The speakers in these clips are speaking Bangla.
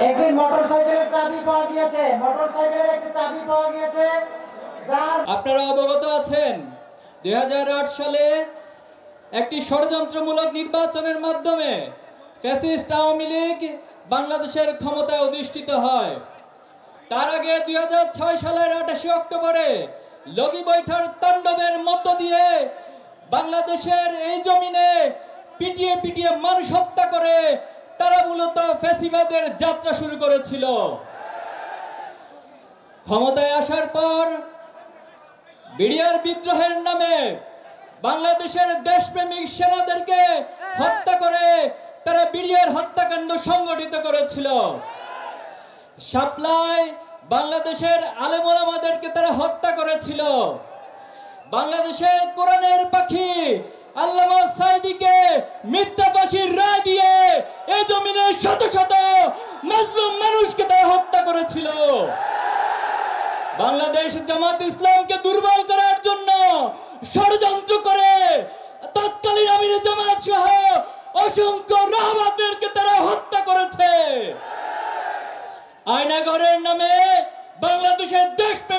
মোটরসাইকেলের চাবি পাওয়া গিয়েছে, মোটরসাইকেলের একটি চাবি পাওয়া গিয়েছে, যার আপনারা অবগত আছেন, দুই হাজার আট সালে একটি ষড়যন্ত্রমূলক নির্বাচনের মাধ্যমে ফ্যাসিস্ট আওয়ামী লীগ বাংলাদেশের ক্ষমতায় অধিষ্ঠিত হয়। তার আগে দুই হাজার ছয় সালের আঠাশে অক্টোবরে লগি বৈঠার তাণ্ডবের মধ্য দিয়ে বাংলাদেশের এই জমিনে পিটিয়ে পিটিয়ে মানুষ হত্যা করে তারা মূলত ফ্যাসিবাদের যাত্রা শুরু করেছিল। ক্ষমতায় আসার পর বিডিআর বিদ্রোহের নামে বাংলাদেশের দেশপ্রেমিক সেনাদেরকে হত্যা করে তারা বিডিআর হত্যাকাণ্ড সংগঠিত করেছিল। সাপ্লাই বাংলাদেশের আলেমোলামাদেরকে তারা হত্যা করেছিল। বাংলাদেশের কোরআনের পাখি আল্লামা সাইদিকে মিথ্যা রায় দিয়ে এই জমিনে শত শত মুসলিম মানুষকে তারা হত্যা করেছিল। বাংলাদেশ জামাত ইসলামকে দুর্বল করার জন্য ষড়যন্ত্র করে তৎকালীন আমির জামাত সহ অসংখ্য রাহবাদদেরকে তারা হত্যা করেছে। আয়নাগরের নামে বাংলাদেশের দেশপ্রেমিক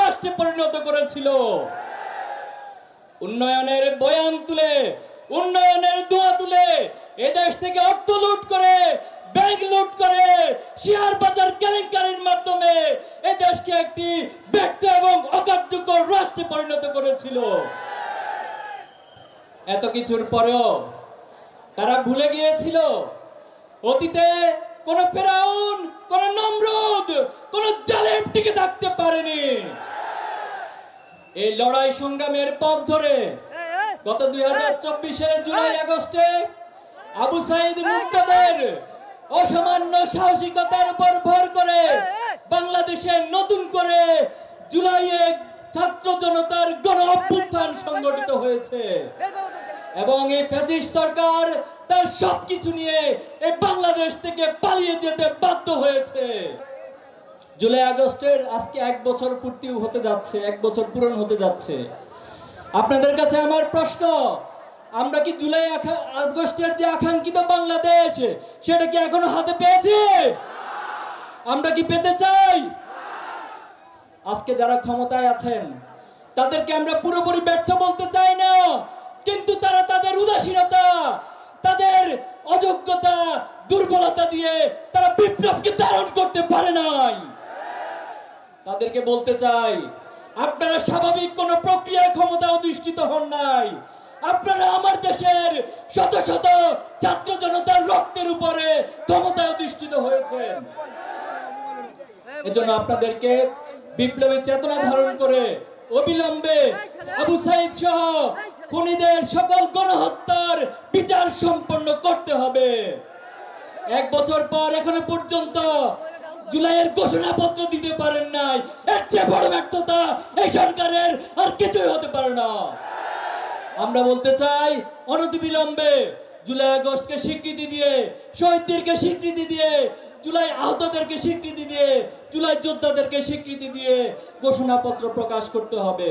রাষ্ট্রে পরিণত করেছিল। উন্নয়নের বয়ান তুলে, উন্নয়নের দোয়া তুলে এ দেশ থেকে অর্থ লুট করে, ব্যাংক লুট করে, শেয়ার বাজার কেলেঙ্কারির মাধ্যমে এ দেশকে একটি ব্যর্থ এবং অকার্যকর রাষ্ট্রে পরিণত করেছিল। এত কিছুর পরেও তারা ভুলে গিয়েছিল, অতীতে কোন ফেরাউন, কোন নমরুদ, কোন জালেম টিকে থাকতে পারেনি। এই লড়াই সংগ্রামের পথ ধরে গত দুই হাজার চব্বিশের জুলাই আগস্টে আবু সাইদ মুক্তাদের অসামান্য সাহসিকতার উপর ভর করে বাংলাদেশে নতুন করে জুলাইয়ে ছাত্র জনতার গণ অভ্যুত্থান সংগঠিত হয়েছে। এবং এই ফ্যাসিস্ট সরকার তার সবকিছু নিয়ে এই বাংলাদেশ থেকে পালিয়ে যেতে বাধ্য হয়েছে। জুলাই আগস্টের আজকে এক বছর পূর্তি হতে যাচ্ছে, এক বছর পূরণ হতে যাচ্ছে। আপনাদের কাছে আমার প্রশ্ন, আমরা কি জুলাই আগস্টের যে আকাঙ্ক্ষিত বাংলাদেশ, সেটা কি এখনও হাতে পেয়েছি? আমরা কি পেতে চাই? আজকে যারা ক্ষমতায় আছেন, তাদেরকে আমরা পুরোপুরি ব্যর্থ বলতে চাই না। কিন্তু তারা তাদের উদাসীনতা, তাদের অযোগ্যতা, দুর্বলতা দিয়ে তারা বিপ্লবকে ধারণ করতে পারে নাই। তাদেরকে বলতে চাই, আপনারা স্বাভাবিক কোন প্রক্রিয়ায় ক্ষমতা অধিষ্ঠিত হন নাই। আপনারা আমার দেশের শত শত ছাত্র জনতার রক্তের উপরে ক্ষমতায় অধিষ্ঠিত হয়েছেন। এজন্য আপনাদেরকে বিপ্লবী চেতনা ধারণ করে অবিলম্বে আবু সাইদ সহ খুনিদের সকল গণহত্যার বিচার সম্পন্ন করতে হবে। এক বছর পর এখনও পর্যন্ত জুলাইয়ের ঘোষণাপত্র দিতে পারেন নাই। এর চেয়ে বড় ব্যর্থতা এই সরকারের আর কিছুই হতে পারে না। আমরা বলতে চাই, অনতিবিলম্বে জুলাই আগস্টকে স্বীকৃতি দিয়ে, শহীদদেরকে স্বীকৃতি দিয়ে, জুলাই আহতদেরকে স্বীকৃতি দিয়ে, জুলাই যোদ্ধাদেরকে স্বীকৃতি দিয়ে ঘোষণাপত্র প্রকাশ করতে হবে।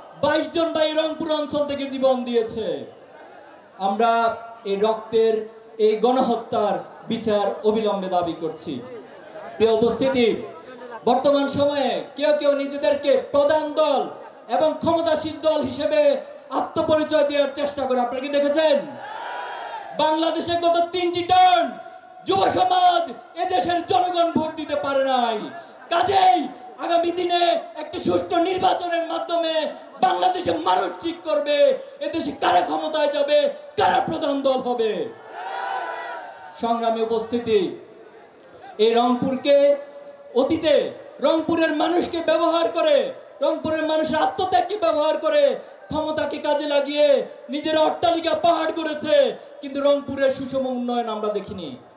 বাইশ জন ভাই রংপুর অঞ্চল থেকে জীবন দিয়েছে। আমরা এই রক্তের এই গণহত্যার বিচার অবিলম্বে দাবি করছি। প্রিয় উপস্থিতি, বর্তমান সময়ে কেউ কেউ নিজেদেরকে প্রধান দল এবং ক্ষমতাশীল দল হিসেবে আত্মপরিচয় দেওয়ার চেষ্টা করে। আপনারা কি দেখেছেন? বাংলাদেশে গত তিনটি টার্ন যুব সমাজ এদেশের জনগণ ভোট দিতে পারে নাই। কাজেই আগামী দিনে একটি সুষ্ঠু নির্বাচনের মাধ্যমে বাংলাদেশের মানুষ ঠিক করবে, এদেশে কারা ক্ষমতায় যাবে, কারা প্রধান দল হবে? সংগ্রামী উপস্থিতি, এই রংপুরকে অতীতে রংপুরের মানুষকে ব্যবহার করে, রংপুরের মানুষের আত্মত্যাগকে ব্যবহার করে ক্ষমতাকে কাজে লাগিয়ে নিজের অট্টালিকা পাহাড় করেছে, কিন্তু রংপুরের সুষম উন্নয়ন আমরা দেখিনি।